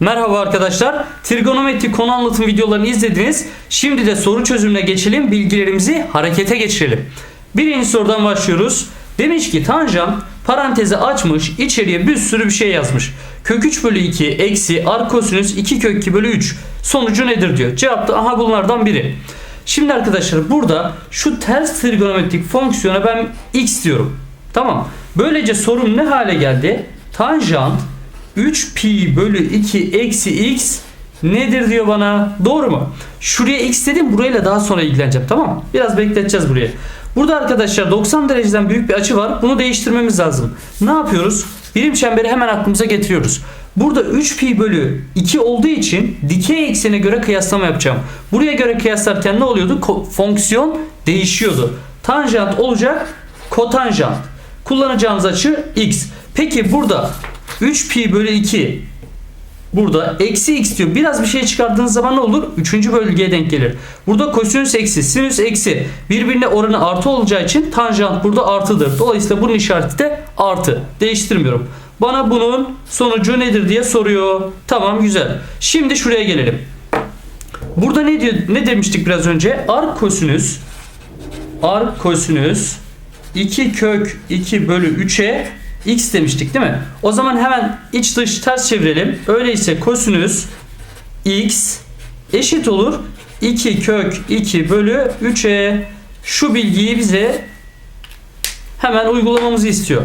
Merhaba arkadaşlar. Trigonometri konu anlatım videolarını izlediniz. Şimdi de soru çözümüne geçelim. Bilgilerimizi harekete geçirelim. Birinci sorudan başlıyoruz. Demiş ki tanjant parantezi açmış içeriye bir sürü bir şey yazmış. Kök 3 bölü 2 eksi arkosinüs 2 kök 2 bölü 3 sonucu nedir diyor. Cevap da aha bunlardan biri. Şimdi arkadaşlar burada şu ters trigonometrik fonksiyona ben x diyorum. Tamam. Böylece sorum ne hale geldi? Tanjant 3 pi bölü 2 eksi x nedir diyor bana. Doğru mu? Şuraya x dedim burayla daha sonra ilgileneceğim tamam mı? Biraz bekleteceğiz burayı. Burada arkadaşlar 90 dereceden büyük bir açı var. Bunu değiştirmemiz lazım. Ne yapıyoruz? Birim çemberi hemen aklımıza getiriyoruz. Burada 3 pi bölü 2 olduğu için dikey eksene göre kıyaslama yapacağım. Buraya göre kıyaslarken ne oluyordu? Ko- fonksiyon değişiyordu. Tanjant olacak kotanjant. Kullanacağımız açı x. Peki burada 3 pi bölü 2 Burada eksi x diyor. Biraz bir şey çıkardığınız zaman ne olur? Üçüncü bölgeye denk gelir. Burada kosinüs eksi, sinüs eksi birbirine oranı artı olacağı için tanjant burada artıdır. Dolayısıyla bunun işareti de artı. Değiştirmiyorum. Bana bunun sonucu nedir diye soruyor. Tamam güzel. Şimdi şuraya gelelim. Burada ne diyor? Ne demiştik biraz önce? Ark kosinüs ark kosinüs 2 kök 2 bölü 3'e x demiştik değil mi? O zaman hemen iç dış ters çevirelim. Öyleyse kosinüs x eşit olur 2 kök 2 bölü 3'e şu bilgiyi bize hemen uygulamamızı istiyor.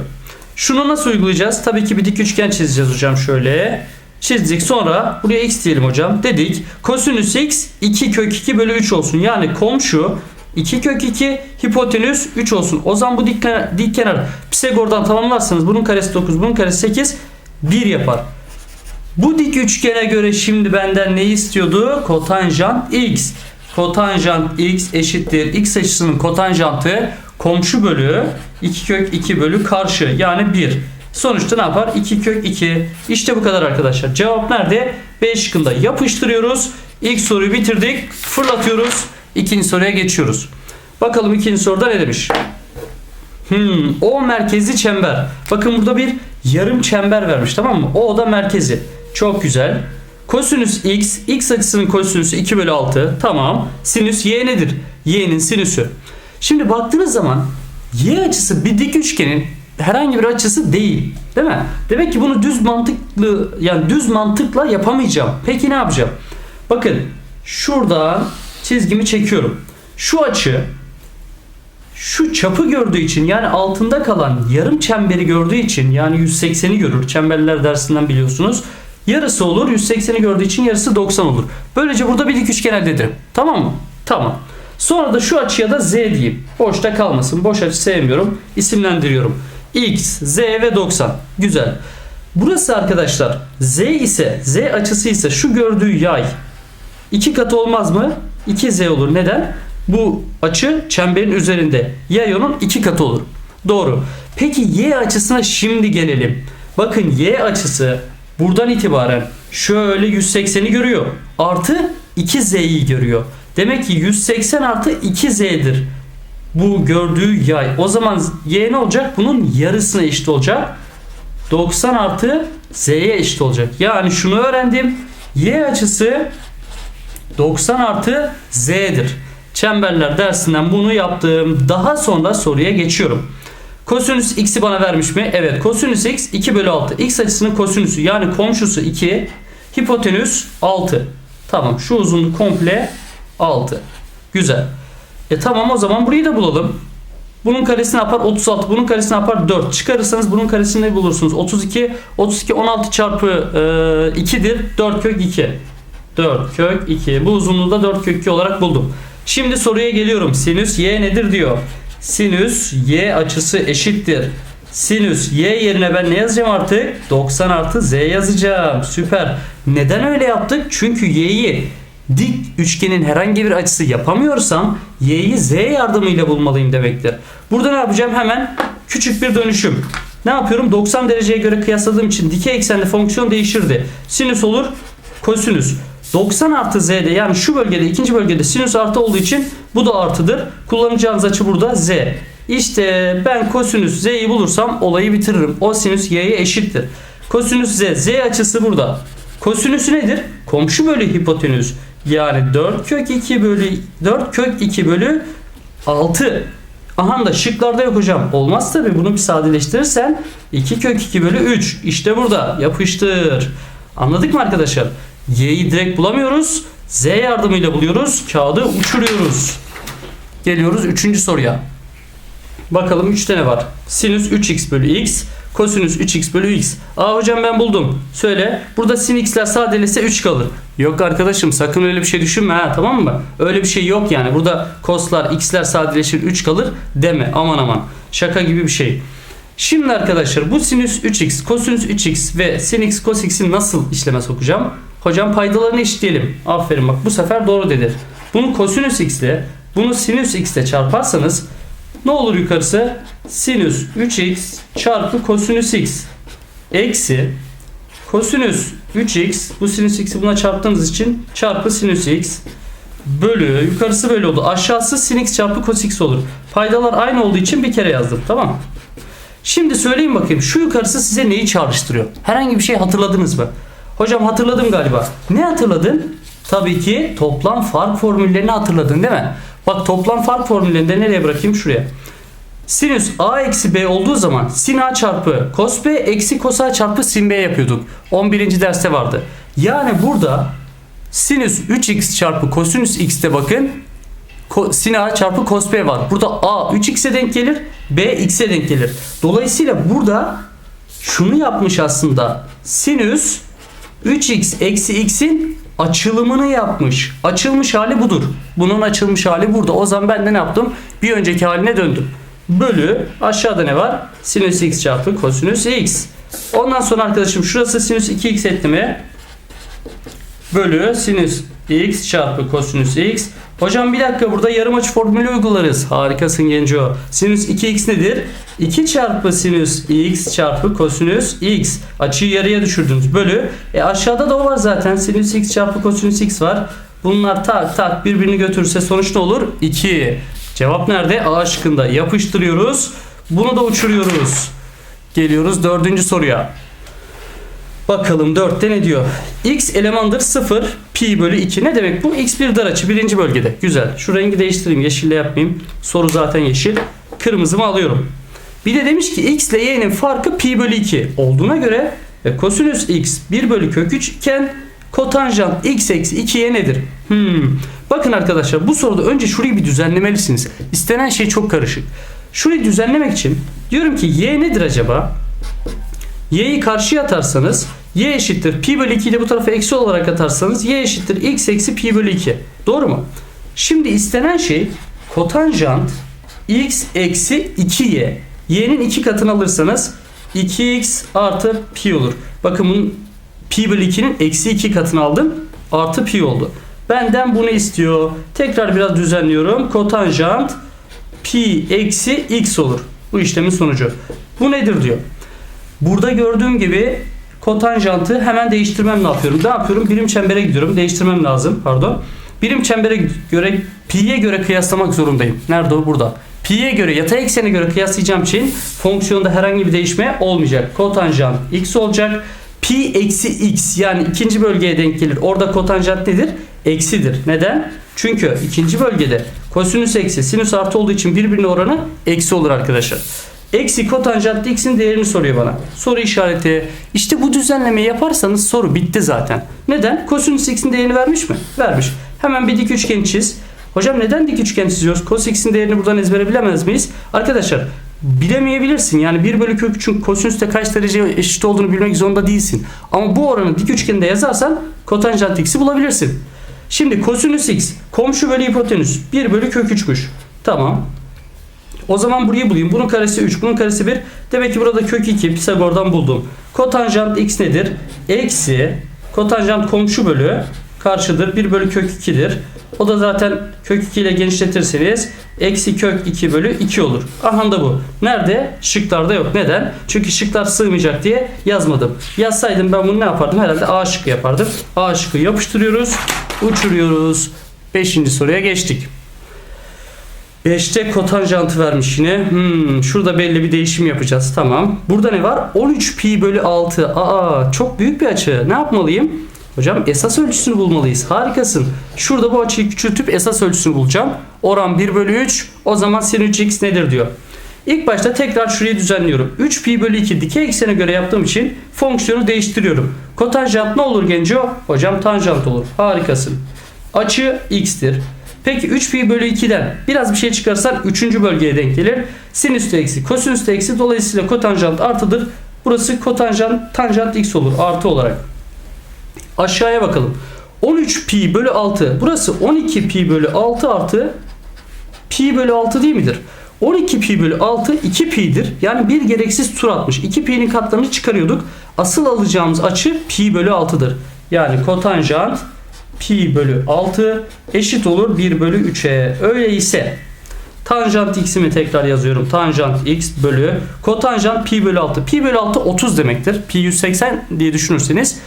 Şunu nasıl uygulayacağız? Tabii ki bir dik üçgen çizeceğiz hocam şöyle. Çizdik sonra buraya x diyelim hocam. Dedik kosinüs x 2 kök 2 bölü 3 olsun. Yani komşu 2 kök 2 hipotenüs 3 olsun. O zaman bu dik, kenar- dik kenar Pisagor'dan tamamlarsanız bunun karesi 9 bunun karesi 8 1 yapar. Bu dik üçgene göre şimdi benden ne istiyordu? Kotanjant x. Kotanjant x eşittir. X açısının kotanjantı komşu bölü 2 kök 2 bölü karşı yani 1. Sonuçta ne yapar? 2 kök 2. İşte bu kadar arkadaşlar. Cevap nerede? B şıkkında yapıştırıyoruz. İlk soruyu bitirdik. Fırlatıyoruz. İkinci soruya geçiyoruz. Bakalım ikinci soruda ne demiş? Hmm, o merkezli çember. Bakın burada bir yarım çember vermiş tamam mı? O da merkezi. Çok güzel. Kosinüs x, x açısının kosinüsü 2 bölü 6. Tamam. Sinüs y nedir? y'nin sinüsü. Şimdi baktığınız zaman y açısı bir dik üçgenin herhangi bir açısı değil. Değil mi? Demek ki bunu düz mantıklı yani düz mantıkla yapamayacağım. Peki ne yapacağım? Bakın şuradan çizgimi çekiyorum. Şu açı şu çapı gördüğü için yani altında kalan yarım çemberi gördüğü için yani 180'i görür. Çemberler dersinden biliyorsunuz. Yarısı olur 180'i gördüğü için yarısı 90 olur. Böylece burada bir dik üçgen elde ederim. Tamam mı? Tamam. Sonra da şu açıya da Z diyeyim. Boşta kalmasın. Boş açı sevmiyorum. İsimlendiriyorum. X, Z ve 90. Güzel. Burası arkadaşlar Z ise Z açısı ise şu gördüğü yay iki katı olmaz mı? 2Z olur. Neden? Bu açı çemberin üzerinde. Yay onun iki katı olur. Doğru. Peki Y açısına şimdi gelelim. Bakın Y açısı buradan itibaren şöyle 180'i görüyor. Artı 2Z'yi görüyor. Demek ki 180 artı 2Z'dir. Bu gördüğü yay. O zaman Y ne olacak? Bunun yarısına eşit olacak. 90 artı Z'ye eşit olacak. Yani şunu öğrendim. Y açısı 90 artı Z'dir. Çemberler dersinden bunu yaptım. Daha sonra soruya geçiyorum. Kosinüs x'i bana vermiş mi? Evet. Kosinüs x 2 bölü 6. X açısının kosinüsü yani komşusu 2. Hipotenüs 6. Tamam. Şu uzunluk komple 6. Güzel. E tamam o zaman burayı da bulalım. Bunun karesi ne yapar? 36. Bunun karesi ne yapar? 4. Çıkarırsanız bunun karesini bulursunuz. 32. 32 16 çarpı e, 2'dir. 4 kök 2. 4 kök 2. Bu uzunluğu da 4 kök 2 olarak buldum. Şimdi soruya geliyorum. Sinüs y nedir diyor. Sinüs y açısı eşittir. Sinüs y yerine ben ne yazacağım artık? 90 artı z yazacağım. Süper. Neden öyle yaptık? Çünkü y'yi dik üçgenin herhangi bir açısı yapamıyorsam y'yi z yardımıyla bulmalıyım demektir. Burada ne yapacağım? Hemen küçük bir dönüşüm. Ne yapıyorum? 90 dereceye göre kıyasladığım için dikey eksenli fonksiyon değişirdi. Sinüs olur, kosinüs. 90 artı z'de yani şu bölgede ikinci bölgede sinüs artı olduğu için bu da artıdır. Kullanacağınız açı burada z. İşte ben kosinüs z'yi bulursam olayı bitiririm. O sinüs y'ye eşittir. Kosinüs z. z açısı burada. Kosinüsü nedir? Komşu bölü hipotenüs. Yani 4 kök 2 bölü 4 kök 2 bölü 6. Aha da şıklarda yok hocam. Olmaz tabi bunu bir sadeleştirirsen 2 kök 2 bölü 3. İşte burada yapıştır. Anladık mı arkadaşlar? Y'yi direkt bulamıyoruz. Z yardımıyla buluyoruz. Kağıdı uçuruyoruz. Geliyoruz 3. soruya. Bakalım 3 tane var. Sinüs 3x bölü x. Kosinüs 3x bölü x. Aa hocam ben buldum. Söyle. Burada sin x'ler sadeleşse 3 kalır. Yok arkadaşım sakın öyle bir şey düşünme ha tamam mı? Öyle bir şey yok yani. Burada cos'lar x'ler sadeleşir 3 kalır deme. Aman aman. Şaka gibi bir şey. Şimdi arkadaşlar bu sinüs 3x, kosinüs 3x ve sin x cos x'i nasıl işleme sokacağım? Hocam paydalarını eşitleyelim. Aferin bak bu sefer doğru dedi. Bunu kosinüs x ile bunu sinüs x ile çarparsanız ne olur yukarısı? Sinüs 3x çarpı kosinüs x eksi kosinüs 3x bu sinüs x'i buna çarptığınız için çarpı sinüs x bölü yukarısı böyle oldu. Aşağısı sin x çarpı cos x olur. Paydalar aynı olduğu için bir kere yazdım. Tamam? Şimdi söyleyin bakayım şu yukarısı size neyi çağrıştırıyor? Herhangi bir şey hatırladınız mı? Hocam hatırladım galiba. Ne hatırladın? Tabii ki toplam fark formüllerini hatırladın değil mi? Bak toplam fark formüllerini de nereye bırakayım? Şuraya. Sinüs a eksi b olduğu zaman sin a çarpı cos b eksi cos a çarpı sin b yapıyorduk. 11. derste vardı. Yani burada sinüs 3x çarpı kosinüs x'te bakın sin a çarpı cos b var. Burada a 3x'e denk gelir b x'e denk gelir. Dolayısıyla burada şunu yapmış aslında sinüs 3x eksi x'in açılımını yapmış. Açılmış hali budur. Bunun açılmış hali burada. O zaman ben de ne yaptım? Bir önceki haline döndüm. Bölü aşağıda ne var? Sinüs x çarpı kosinüs x. Ondan sonra arkadaşım şurası sinüs 2x etti mi? Bölü sinüs x çarpı kosinüs x. Hocam bir dakika burada yarım açı formülü uygularız. Harikasın Genco. Sinüs 2x nedir? 2 çarpı sinüs x çarpı kosinüs x. Açıyı yarıya düşürdünüz. Bölü. E aşağıda da o var zaten. Sinüs x çarpı kosinüs x var. Bunlar tak tak birbirini götürürse sonuç ne olur? 2. Cevap nerede? A şıkkında. Yapıştırıyoruz. Bunu da uçuruyoruz. Geliyoruz dördüncü soruya. Bakalım 4'te ne diyor? X elemandır 0 pi bölü 2. Ne demek bu? X bir dar açı birinci bölgede. Güzel. Şu rengi değiştireyim. Yeşille yapmayayım. Soru zaten yeşil. Kırmızımı alıyorum. Bir de demiş ki x ile y'nin farkı pi bölü 2 olduğuna göre e, kosinüs x 1 bölü kök 3 iken kotanjant x eksi 2y nedir? Hmm. Bakın arkadaşlar bu soruda önce şurayı bir düzenlemelisiniz. İstenen şey çok karışık. Şurayı düzenlemek için diyorum ki y nedir acaba? y'yi karşıya atarsanız y eşittir pi bölü 2 ile bu tarafa eksi olarak atarsanız y eşittir x eksi pi bölü 2. Doğru mu? Şimdi istenen şey kotanjant x eksi 2y. y'nin 2 katını alırsanız 2x artı pi olur. Bakın bunun pi bölü 2'nin eksi 2 katını aldım. Artı pi oldu. Benden bunu istiyor. Tekrar biraz düzenliyorum. Kotanjant pi eksi x olur. Bu işlemin sonucu. Bu nedir diyor. Burada gördüğüm gibi kotanjantı hemen değiştirmem ne yapıyorum? Ne yapıyorum? Birim çembere gidiyorum. Değiştirmem lazım. Pardon. Birim çembere göre pi'ye göre kıyaslamak zorundayım. Nerede o? Burada. Pi'ye göre yatay eksene göre kıyaslayacağım için fonksiyonda herhangi bir değişme olmayacak. Kotanjant x olacak. Pi eksi x yani ikinci bölgeye denk gelir. Orada kotanjant nedir? Eksidir. Neden? Çünkü ikinci bölgede kosinüs eksi sinüs artı olduğu için birbirine oranı eksi olur arkadaşlar. Eksi kotanjant x'in değerini soruyor bana. Soru işareti. İşte bu düzenlemeyi yaparsanız soru bitti zaten. Neden? Kosinüs x'in değerini vermiş mi? Vermiş. Hemen bir dik üçgen çiz. Hocam neden dik üçgen çiziyoruz? Cos x'in değerini buradan ezbere bilemez miyiz? Arkadaşlar bilemeyebilirsin. Yani 1 bölü kök 3'ün kosinüste kaç derece eşit olduğunu bilmek zorunda değilsin. Ama bu oranı dik üçgende yazarsan kotanjant x'i bulabilirsin. Şimdi kosinüs x komşu bölü hipotenüs 1 bölü kök 3'müş. Tamam. O zaman burayı bulayım. Bunun karesi 3, bunun karesi 1. Demek ki burada kök 2 Pisagor'dan buldum. Kotanjant x nedir? Eksi kotanjant komşu bölü karşıdır. 1 bölü kök 2'dir. O da zaten kök 2 ile genişletirseniz eksi kök 2 bölü 2 olur. Aha da bu. Nerede? Şıklarda yok. Neden? Çünkü şıklar sığmayacak diye yazmadım. Yazsaydım ben bunu ne yapardım? Herhalde A şıkkı yapardım. A şıkkı yapıştırıyoruz. Uçuruyoruz. 5. soruya geçtik. 5'te kotanjantı vermiş yine. Hmm, şurada belli bir değişim yapacağız. Tamam. Burada ne var? 13 pi bölü 6. Aa çok büyük bir açı. Ne yapmalıyım? Hocam esas ölçüsünü bulmalıyız. Harikasın. Şurada bu açıyı küçültüp esas ölçüsünü bulacağım. Oran 1 bölü 3. O zaman sin 3x nedir diyor. İlk başta tekrar şurayı düzenliyorum. 3 pi bölü 2 dikey eksene göre yaptığım için fonksiyonu değiştiriyorum. Kotanjant ne olur genco? Hocam tanjant olur. Harikasın. Açı x'tir. Peki 3 pi bölü 2'den biraz bir şey çıkarsan 3. bölgeye denk gelir. Sinüs eksi, kosinüs eksi dolayısıyla kotanjant artıdır. Burası kotanjant tanjant x olur artı olarak. Aşağıya bakalım. 13 pi bölü 6. Burası 12 pi bölü 6 artı pi bölü 6 değil midir? 12 pi bölü 6 2 pi'dir. Yani bir gereksiz tur atmış. 2 pi'nin katlarını çıkarıyorduk. Asıl alacağımız açı pi bölü 6'dır. Yani kotanjant pi bölü 6 eşit olur 1 bölü 3'e. Öyleyse tanjant x'imi tekrar yazıyorum. Tanjant x bölü kotanjant pi bölü 6. Pi bölü 6 30 demektir. Pi 180 diye düşünürseniz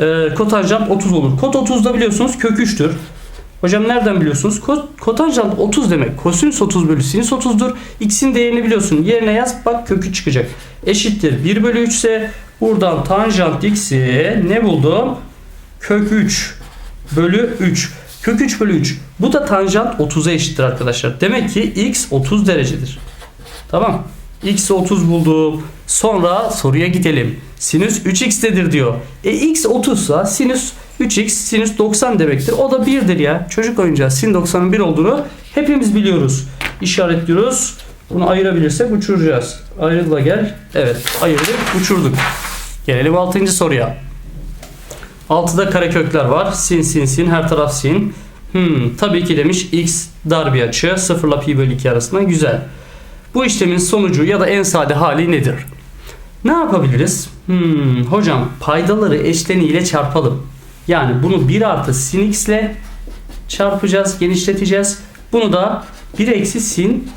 e, kotanjant 30 olur. Kot 30 da biliyorsunuz kök 3'tür. Hocam nereden biliyorsunuz? Ko- Kotanjant 30 demek. Kosinüs 30 bölü sinüs 30'dur. X'in değerini biliyorsun. Yerine yaz bak kökü çıkacak. Eşittir 1 bölü 3 ise buradan tanjant x'i ne buldum? Kök 3 bölü 3. Kök 3 bölü 3. Bu da tanjant 30'a eşittir arkadaşlar. Demek ki x 30 derecedir. Tamam. X 30 buldum. Sonra soruya gidelim. Sinüs 3x'tedir diyor. E x 30 sa sinüs 3x sinüs 90 demektir. O da 1'dir ya. Çocuk oyuncağı sin 90'ın 1 olduğunu hepimiz biliyoruz. İşaretliyoruz. Bunu ayırabilirsek uçuracağız. Ayrıla gel. Evet ayırdık uçurduk. Gelelim 6. soruya. 6'da karekökler var. Sin sin sin her taraf sin. Hmm, tabii ki demiş x dar bir açı. 0 ile pi bölü 2 arasında güzel. Bu işlemin sonucu ya da en sade hali nedir? Ne yapabiliriz? Hmm, hocam paydaları eşleniyle çarpalım. Yani bunu 1 artı sin x ile çarpacağız, genişleteceğiz. Bunu da 1 eksi sin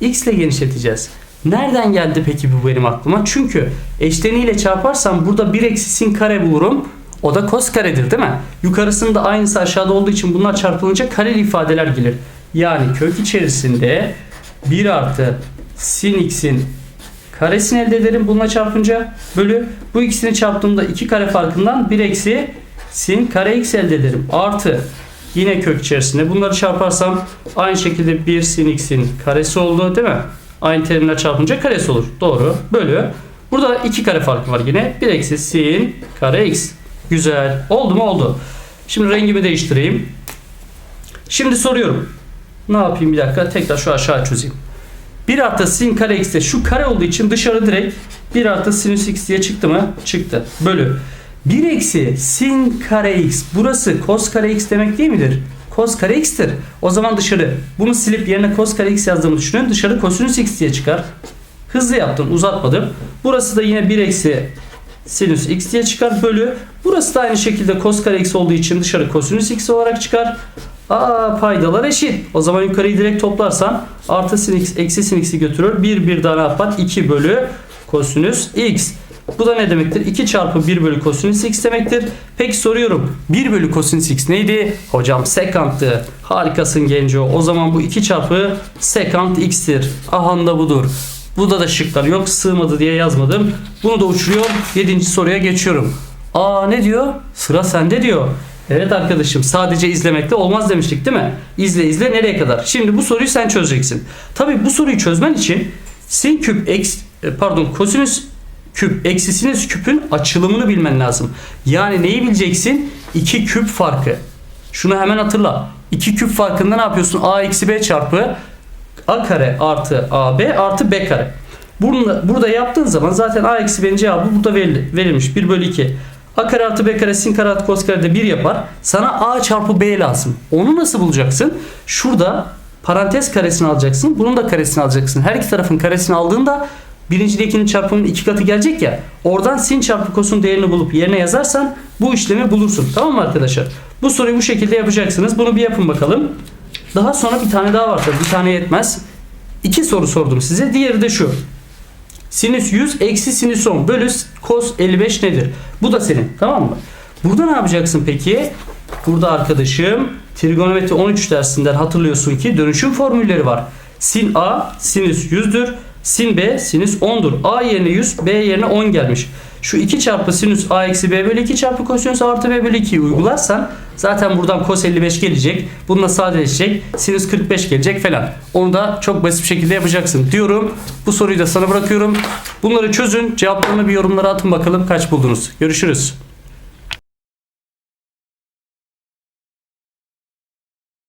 x ile genişleteceğiz. Nereden geldi peki bu benim aklıma? Çünkü eşleniyle çarparsam burada 1 eksi sin kare bulurum. O da kos karedir değil mi? Yukarısında aynısı aşağıda olduğu için bunlar çarpılınca kareli ifadeler gelir. Yani kök içerisinde 1 artı sin x'in karesini elde ederim bununla çarpınca bölü bu ikisini çarptığımda 2 kare farkından 1 eksi sin kare x elde ederim. Artı yine kök içerisinde bunları çarparsam aynı şekilde 1 sin x'in karesi oldu değil mi? Aynı terimler çarpınca karesi olur. Doğru. Bölü. Burada 2 kare farkı var yine. 1 eksi sin kare x. Güzel. Oldu mu? Oldu. Şimdi rengimi değiştireyim. Şimdi soruyorum. Ne yapayım bir dakika. Tekrar şu aşağı çözeyim. 1 artı sin kare x'te şu kare olduğu için dışarı direkt 1 artı sinüs x diye çıktı mı? Çıktı. Bölü. 1 eksi sin kare x. Burası cos kare x demek değil midir? Cos kare x'tir. O zaman dışarı bunu silip yerine cos kare x yazdığımı düşünün. Dışarı kosinüs x diye çıkar. Hızlı yaptım uzatmadım. Burası da yine 1 eksi sinüs x diye çıkar bölü. Burası da aynı şekilde cos kare x olduğu için dışarı kosinüs x olarak çıkar. Aa paydalar eşit. O zaman yukarıyı direkt toplarsan artı sin x eksi sin x'i götürür. 1 bir daha yapar? 2 bölü kosinüs x. Bu da ne demektir? 2 çarpı 1 bölü kosinüs x demektir. Peki soruyorum. 1 bölü kosinüs x neydi? Hocam sekanttı. Harikasın genco. O zaman bu 2 çarpı sekant x'tir. Ahan da budur. Burada da şıklar yok. Sığmadı diye yazmadım. Bunu da uçuruyorum. 7. soruya geçiyorum. Aa ne diyor? Sıra sende diyor. Evet arkadaşım sadece izlemekle olmaz demiştik değil mi? İzle izle nereye kadar? Şimdi bu soruyu sen çözeceksin. Tabii bu soruyu çözmen için sin küp eks e, pardon kosinüs küp eksi sinüs küpün açılımını bilmen lazım. Yani neyi bileceksin? 2 küp farkı. Şunu hemen hatırla. 2 küp farkında ne yapıyorsun? A eksi B çarpı A kare artı AB artı B kare. Burada, burada yaptığın zaman zaten A eksi B'nin cevabı burada verilmiş. 1 bölü 2. A kare artı B kare sin kare artı kos kare de 1 yapar. Sana A çarpı B lazım. Onu nasıl bulacaksın? Şurada parantez karesini alacaksın. Bunun da karesini alacaksın. Her iki tarafın karesini aldığında birinci ile ikinci çarpımının iki katı gelecek ya. Oradan sin çarpı kosun değerini bulup yerine yazarsan bu işlemi bulursun. Tamam mı arkadaşlar? Bu soruyu bu şekilde yapacaksınız. Bunu bir yapın bakalım. Daha sonra bir tane daha var. Bir tane yetmez. İki soru sordum size. Diğeri de şu. Sinüs 100 eksi sinüs 10 bölü cos 55 nedir? Bu da senin. Tamam mı? Burada ne yapacaksın peki? Burada arkadaşım trigonometri 13 dersinden hatırlıyorsun ki dönüşüm formülleri var. Sin A sinüs 100'dür. Sin B sinüs 10'dur. A yerine 100, B yerine 10 gelmiş. Şu 2 çarpı sinüs a eksi b bölü 2 çarpı kosinüs artı b bölü 2'yi uygularsan zaten buradan cos 55 gelecek. Bununla sadeleşecek. Sinüs 45 gelecek falan. Onu da çok basit bir şekilde yapacaksın diyorum. Bu soruyu da sana bırakıyorum. Bunları çözün. Cevaplarını bir yorumlara atın bakalım kaç buldunuz. Görüşürüz.